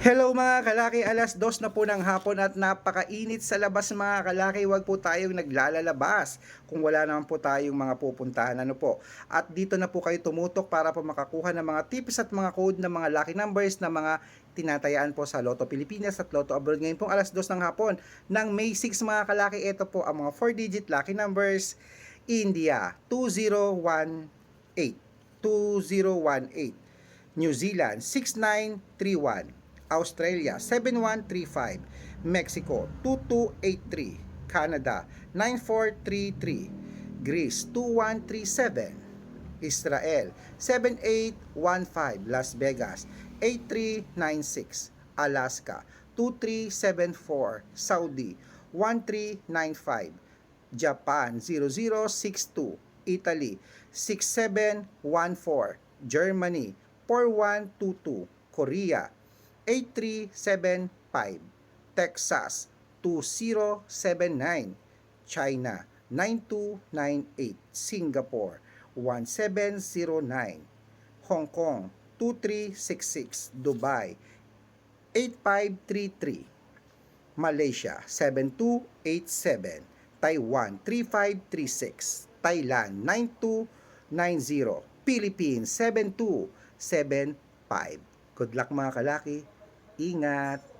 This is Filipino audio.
Hello mga kalaki, alas dos na po ng hapon at napakainit sa labas mga kalaki. Huwag po tayong naglalalabas kung wala naman po tayong mga pupuntahan. Ano po? At dito na po kayo tumutok para po makakuha ng mga tips at mga code ng mga lucky numbers na mga tinatayaan po sa Lotto Pilipinas at Lotto Abroad. Ngayon po alas dos ng hapon ng May 6 mga kalaki. Ito po ang mga 4-digit lucky numbers. India 2018 2018 New Zealand 6931 Australia 7135, Mexico 2283, Canada 9433, Greece 2137, Israel 7815, Las Vegas 8396, Alaska 2374, Saudi 1395, Japan 0062, Italy 6714, Germany 4122, Korea 8375, Texas 2079, China 9298, Singapore 1709, Hong Kong 2366, Dubai 8533, Malaysia 7287, Taiwan 3536, Thailand 9290, Philippines 7275. Good luck mga kalaki. Ingat!